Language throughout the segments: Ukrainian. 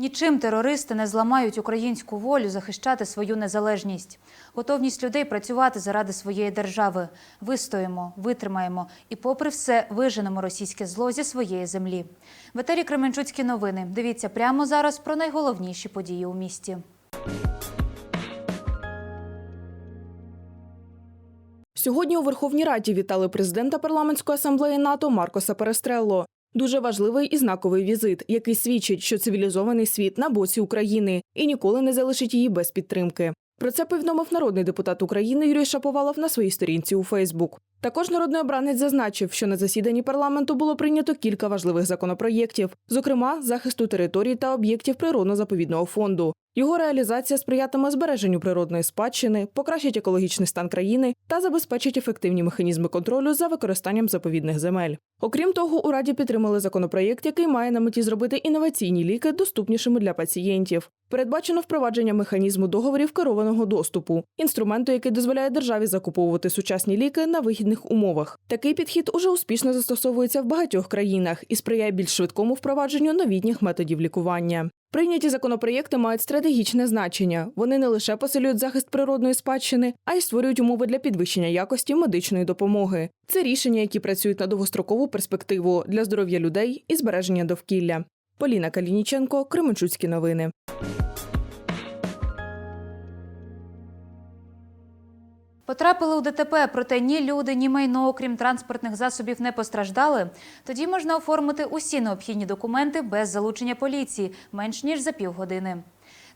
Нічим терористи не зламають українську волю захищати свою незалежність, готовність людей працювати заради своєї держави. Вистоїмо, витримаємо і, попри все, виженемо російське зло зі своєї землі. В етері Кременчуцькі новини. Дивіться прямо зараз про найголовніші події у місті. Сьогодні у Верховній Раді вітали президента парламентської асамблеї НАТО Маркоса Перестрелло. Дуже важливий і знаковий візит, який свідчить, що цивілізований світ на боці України і ніколи не залишить її без підтримки. Про це повідомив народний депутат України Юрій Шаповалов на своїй сторінці у Фейсбук. Також народний обранець зазначив, що на засіданні парламенту було прийнято кілька важливих законопроєктів, зокрема захисту територій та об'єктів природно-заповідного фонду. Його реалізація сприятиме збереженню природної спадщини, покращить екологічний стан країни та забезпечить ефективні механізми контролю за використанням заповідних земель. Окрім того, у раді підтримали законопроєкт, який має на меті зробити інноваційні ліки доступнішими для пацієнтів. Передбачено впровадження механізму договорів керованого доступу, інструменту, який дозволяє державі закуповувати сучасні ліки на вигідних умовах. Такий підхід уже успішно застосовується в багатьох країнах і сприяє більш швидкому впровадженню новітніх методів лікування. Прийняті законопроєкти мають стратегічне значення. Вони не лише посилюють захист природної спадщини, а й створюють умови для підвищення якості медичної допомоги. Це рішення, які працюють на довгострокову перспективу для здоров'я людей і збереження довкілля. Поліна Калініченко, Кременчуцькі новини. Потрапили у ДТП, проте ні люди, ні майно, окрім транспортних засобів, не постраждали. Тоді можна оформити усі необхідні документи без залучення поліції менш ніж за півгодини.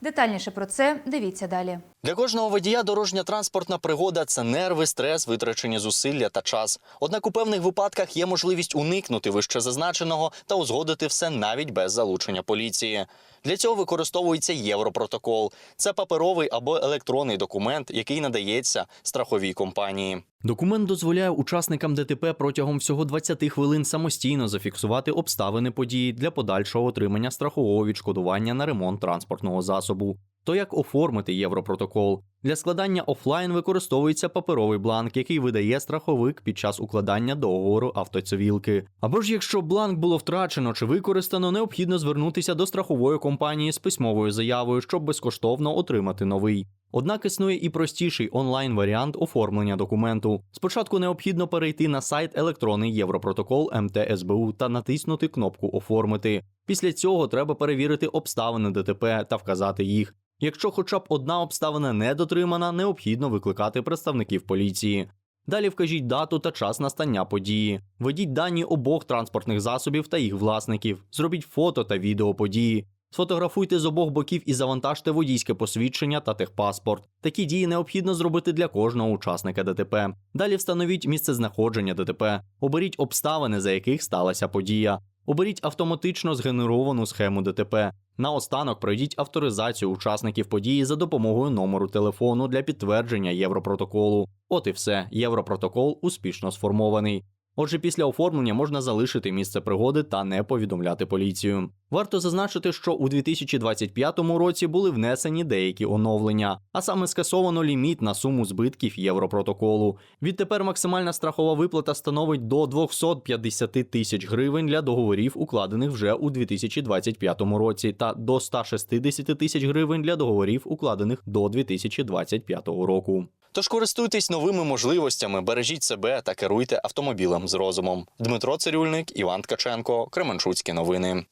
Детальніше про це дивіться далі. Для кожного водія дорожня транспортна пригода це нерви, стрес, витрачені зусилля та час. Однак у певних випадках є можливість уникнути вище зазначеного та узгодити все навіть без залучення поліції. Для цього використовується Європротокол. Це паперовий або електронний документ, який надається страховій компанії. Документ дозволяє учасникам ДТП протягом всього 20 хвилин самостійно зафіксувати обставини події для подальшого отримання страхового відшкодування на ремонт транспортного засобу. То як оформити Європротокол? Для складання офлайн використовується паперовий бланк, який видає страховик під час укладання договору автоцивілки. Або ж якщо бланк було втрачено чи використано, необхідно звернутися до страхової компанії з письмовою заявою, щоб безкоштовно отримати новий. Однак існує і простіший онлайн варіант оформлення документу. Спочатку необхідно перейти на сайт електронний Європротокол МТСБУ та натиснути кнопку Оформити. Після цього треба перевірити обставини ДТП та вказати їх. Якщо хоча б одна обставина не дотримана, необхідно викликати представників поліції. Далі вкажіть дату та час настання події. Введіть дані обох транспортних засобів та їх власників. Зробіть фото та відео події. Сфотографуйте з обох боків і завантажте водійське посвідчення та техпаспорт. Такі дії необхідно зробити для кожного учасника ДТП. Далі встановіть місце знаходження ДТП. Оберіть обставини, за яких сталася подія. Оберіть автоматично згенеровану схему ДТП. Наостанок пройдіть авторизацію учасників події за допомогою номеру телефону для підтвердження Європротоколу. От і все. Європротокол успішно сформований. Отже, після оформлення можна залишити місце пригоди та не повідомляти поліцію. Варто зазначити, що у 2025 році були внесені деякі оновлення, а саме скасовано ліміт на суму збитків Європротоколу. Відтепер максимальна страхова виплата становить до 250 тисяч гривень для договорів, укладених вже у 2025 році, та до 160 тисяч гривень для договорів, укладених до 2025 року. Тож користуйтесь новими можливостями, бережіть себе та керуйте автомобілем з розумом. Дмитро Цирюльник, Іван Ткаченко, Кременчуцькі новини.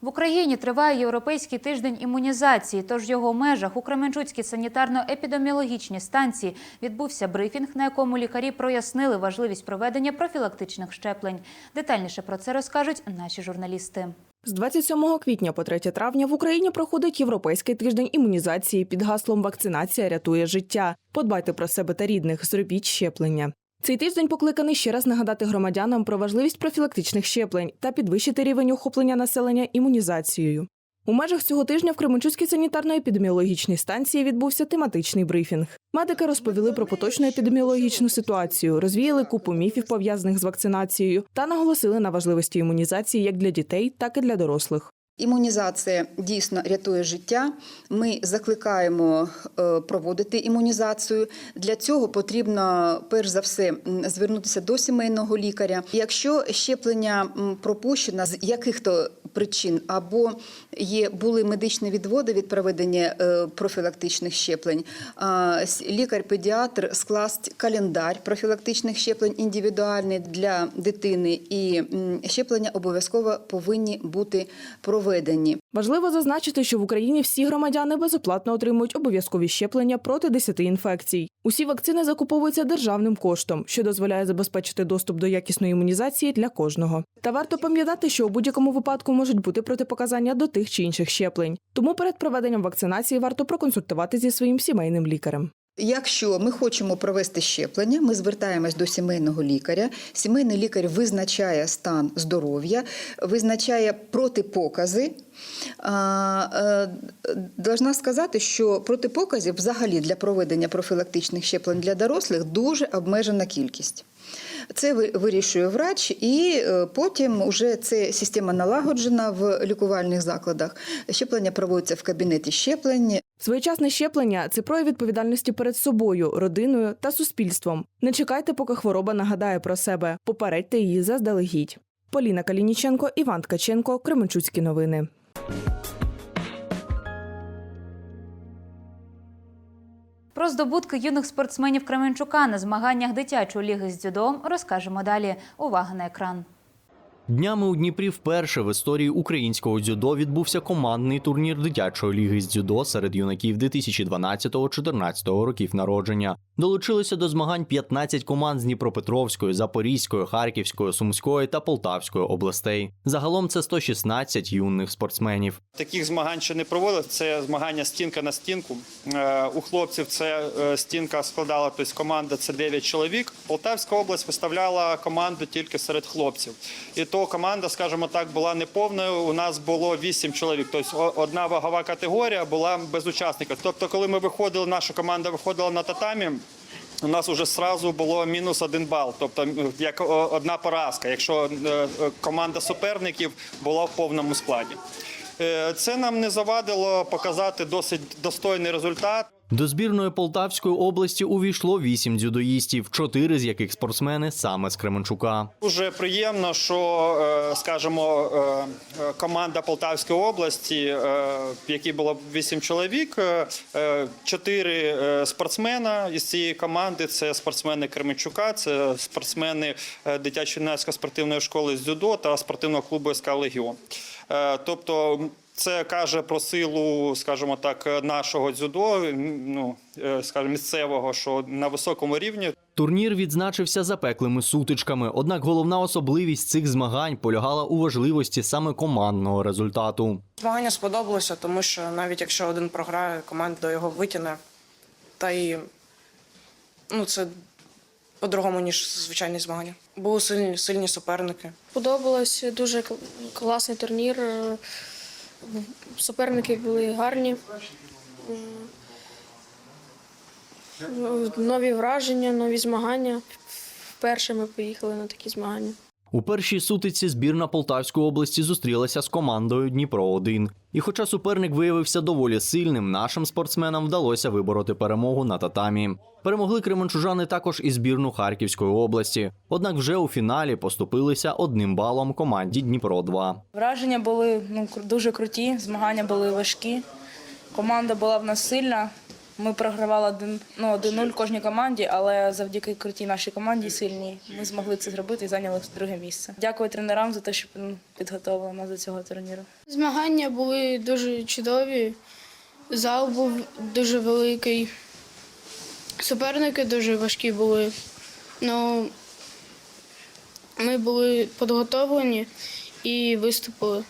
В Україні триває європейський тиждень імунізації. Тож в його межах у Кременчуцькій санітарно-епідеміологічній станції відбувся брифінг, на якому лікарі прояснили важливість проведення профілактичних щеплень. Детальніше про це розкажуть наші журналісти. З 27 квітня по 3 травня в Україні проходить європейський тиждень імунізації під гаслом Вакцинація рятує життя. Подбайте про себе та рідних, зробіть щеплення. Цей тиждень покликаний ще раз нагадати громадянам про важливість профілактичних щеплень та підвищити рівень охоплення населення імунізацією. У межах цього тижня в Кременчуцькій санітарно-епідеміологічній станції відбувся тематичний брифінг. Медики розповіли про поточну епідеміологічну ситуацію, розвіяли купу міфів пов'язаних з вакцинацією та наголосили на важливості імунізації як для дітей, так і для дорослих. Імунізація дійсно рятує життя. Ми закликаємо е, проводити імунізацію. Для цього потрібно перш за все звернутися до сімейного лікаря. Якщо щеплення пропущено з яких-то причин або є були медичні відводи від проведення е, профілактичних щеплень, лікар-педіатр скласть календар профілактичних щеплень індивідуальний для дитини, і щеплення обов'язково повинні бути проведені. Важливо зазначити, що в Україні всі громадяни безоплатно отримують обов'язкові щеплення проти 10 інфекцій. Усі вакцини закуповуються державним коштом, що дозволяє забезпечити доступ до якісної імунізації для кожного. Та варто пам'ятати, що у будь-якому випадку можуть бути протипоказання до тих чи інших щеплень. Тому перед проведенням вакцинації варто проконсультувати зі своїм сімейним лікарем. Якщо ми хочемо провести щеплення, ми звертаємось до сімейного лікаря. Сімейний лікар визначає стан здоров'я, визначає протипокази. Е, Должна сказати, що протипоказів взагалі для проведення профілактичних щеплень для дорослих дуже обмежена кількість. Це вирішує врач, і е, потім уже це система налагоджена в лікувальних закладах. Щеплення проводиться в кабінеті щеплень. Своєчасне щеплення це прояв відповідальності перед собою, родиною та суспільством. Не чекайте, поки хвороба нагадає про себе. Попередьте її заздалегідь. Поліна Калініченко, Іван Ткаченко, Кременчуцькі новини. Про здобутки юних спортсменів Кременчука на змаганнях дитячої ліги з дзюдо розкажемо далі. Увага на екран. Днями у Дніпрі вперше в історії українського дзюдо відбувся командний турнір дитячої ліги з дзюдо серед юнаків 2012-2014 років народження. Долучилися до змагань 15 команд з Дніпропетровської, Запорізької, Харківської, Сумської та Полтавської областей. Загалом це 116 юних спортсменів. Таких змагань ще не проводили. Це змагання стінка на стінку. Е, У хлопців це е, стінка складала, тобто команда це 9 чоловік. Полтавська область виставляла команду тільки серед хлопців. І то команда, скажімо так, була неповною. У нас було 8 чоловік. Тобто одна вагова категорія була без учасників. Тобто, коли ми виходили, наша команда виходила на татамі. У нас вже сразу було мінус один бал, тобто як одна поразка, якщо е, е, команда суперників була в повному складі. Е, Це нам не завадило показати досить достойний результат. До збірної Полтавської області увійшло 8 дзюдоїстів, 4 з яких спортсмени саме з Кременчука. Дуже приємно, що, е, скажімо, е, е, команда Полтавської області, в якій було 8 чоловік, 4 спортсмена із цієї команди це спортсмени Кременчука, це спортсмени е, дитячо-юнацької спортивної школи з дзюдо та спортивного клубу СК Легіон. Тобто це каже про силу, скажімо так, нашого дзюдо, ну, е, скажімо, місцевого, що на високому рівні Турнір відзначився запеклими сутичками. Однак головна особливість цих змагань полягала у важливості саме командного результату. Змагання сподобалося, тому що навіть якщо один програє, команда його витягне. Та й ну, це по-другому, ніж звичайні змагання. Були сильні, сильні суперники. Подобалось дуже класний турнір. Суперники були гарні. Нові враження, нові змагання. Вперше ми поїхали на такі змагання. У першій сутиці збірна Полтавської області зустрілася з командою Дніпро 1 І хоча суперник виявився доволі сильним, нашим спортсменам вдалося вибороти перемогу на татамі. Перемогли кременчужани також і збірну Харківської області. Однак вже у фіналі поступилися одним балом команді Дніпро 2 Враження були ну, дуже круті, змагання були важкі. Команда була в нас сильна. Ми програвали один, ну, 1-0 кожній команді, але завдяки крутій нашій команді сильній ми змогли це зробити і зайняли друге місце. Дякую тренерам за те, що підготовили нас до цього турніру. Змагання були дуже чудові. Зал був дуже великий. Суперники дуже важкі були. Ну, ми були підготовлені і виступили.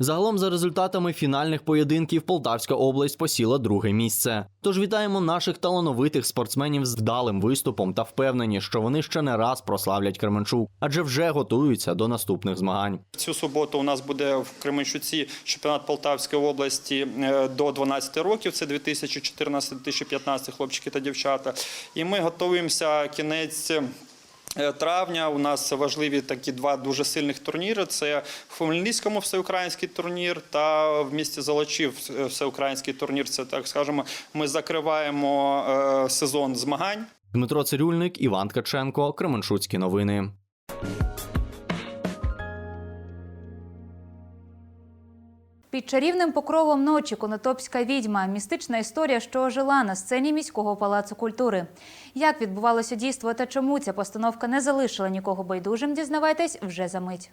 Загалом, за результатами фінальних поєдинків, Полтавська область посіла друге місце. Тож вітаємо наших талановитих спортсменів з вдалим виступом та впевнені, що вони ще не раз прославлять Кременчук, адже вже готуються до наступних змагань. Цю суботу у нас буде в Кременчуці чемпіонат Полтавської області е, до 12 років. Це 2014-2015 хлопчики та дівчата. І ми готуємося кінець. Е, Травня у нас важливі такі два дуже сильних турніри. Це в Хмельницькому всеукраїнський турнір та в місті Золочів е, всеукраїнський турнір. Це так скажемо. Ми закриваємо е, сезон змагань. Дмитро Цирюльник, Іван Ткаченко, Кременчуцькі новини. Під чарівним покровом ночі Конотопська відьма містична історія, що ожила на сцені міського палацу культури. Як відбувалося дійство та чому ця постановка не залишила нікого байдужим, дізнавайтесь вже за мить.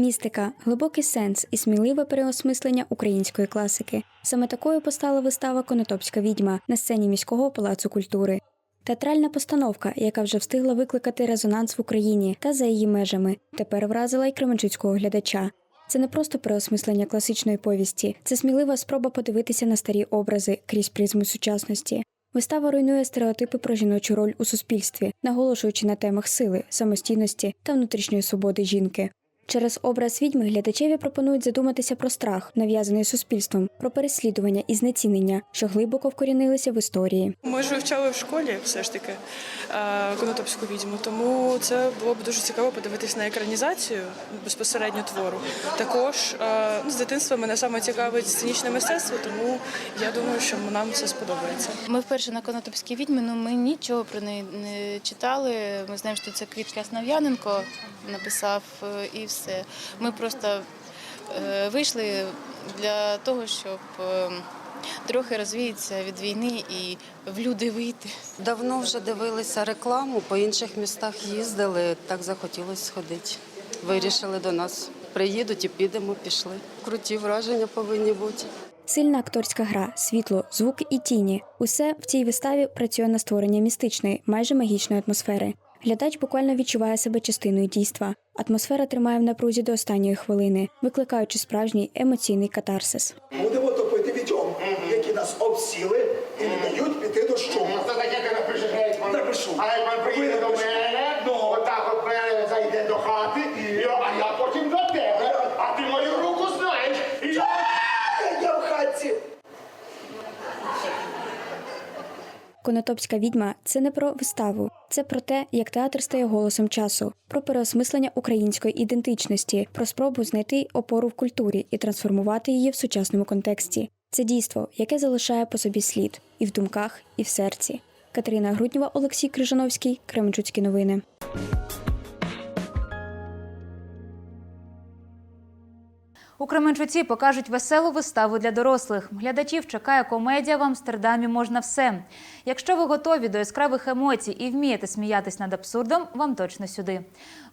Містика, глибокий сенс і сміливе переосмислення української класики. Саме такою постала вистава Конотопська відьма на сцені міського палацу культури. Театральна постановка, яка вже встигла викликати резонанс в Україні та за її межами, тепер вразила й кременчуцького глядача. Це не просто переосмислення класичної повісті, це смілива спроба подивитися на старі образи крізь призму сучасності. Вистава руйнує стереотипи про жіночу роль у суспільстві, наголошуючи на темах сили, самостійності та внутрішньої свободи жінки. Через образ відьми глядачеві пропонують задуматися про страх, нав'язаний суспільством, про переслідування і знецінення, що глибоко вкорінилися в історії. Ми ж вивчали в школі все ж таки е, конотопську відьму, тому це було б дуже цікаво подивитись на екранізацію безпосередньо твору. Також е, з дитинства мене саме цікавить сценічне мистецтво, тому я думаю, що нам це сподобається. Ми вперше на Конотопській відьмі, ну ми нічого про неї не читали. Ми знаємо, що це Квітка Основ'яненко написав е, і все. Ми просто е, вийшли для того, щоб е, трохи розвіятися від війни і в люди вийти. Давно вже дивилися рекламу, по інших містах їздили, так захотілося сходити. Вирішили до нас. Приїдуть і підемо, пішли. Круті враження повинні бути. Сильна акторська гра, світло, звуки і тіні усе в цій виставі працює на створення містичної, майже магічної атмосфери. Глядач буквально відчуває себе частиною дійства. Атмосфера тримає в напрузі до останньої хвилини, викликаючи справжній емоційний катарсис. Будемо топити відьом, які нас обсіли і не дають піти до шуму. Це таке, коли прижигають пан. Не пишу. А як пан приїде до мене, ну отак от мене зайде до хати, і, а я потім до тебе. А ти мою руку знаєш. І я... Я в хатці. Конотопська відьма це не про виставу, це про те, як театр стає голосом часу, про переосмислення української ідентичності, про спробу знайти опору в культурі і трансформувати її в сучасному контексті. Це дійство, яке залишає по собі слід і в думках, і в серці. Катерина Груднєва, Олексій Крижановський, Кременчуцькі новини. У Кременчуці покажуть веселу виставу для дорослих. Глядачів чекає комедія в Амстердамі можна все. Якщо ви готові до яскравих емоцій і вмієте сміятись над абсурдом, вам точно сюди.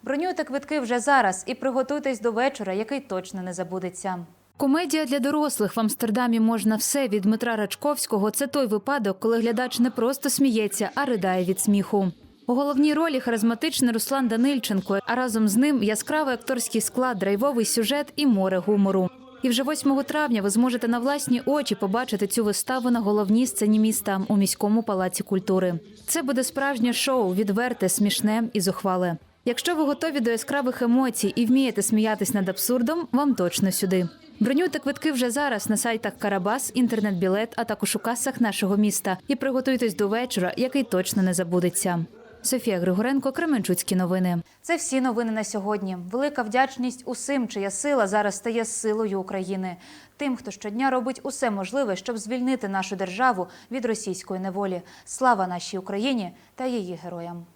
Бронюйте квитки вже зараз і приготуйтесь до вечора, який точно не забудеться. Комедія для дорослих в Амстердамі можна все від Дмитра Рачковського. Це той випадок, коли глядач не просто сміється, а ридає від сміху. У головній ролі харизматичний Руслан Данильченко, а разом з ним яскравий акторський склад, драйвовий сюжет і море гумору. І вже 8 травня ви зможете на власні очі побачити цю виставу на головній сцені міста у міському палаці культури. Це буде справжнє шоу, відверте, смішне і зухвале. Якщо ви готові до яскравих емоцій і вмієте сміятись над абсурдом, вам точно сюди. Бронюйте квитки вже зараз на сайтах Карабас, інтернет-білет, а також у касах нашого міста. І приготуйтесь до вечора, який точно не забудеться. Софія Григоренко, Кременчуцькі новини. Це всі новини на сьогодні. Велика вдячність усім, чия сила зараз стає силою України. Тим, хто щодня робить усе можливе, щоб звільнити нашу державу від російської неволі. Слава нашій Україні та її героям.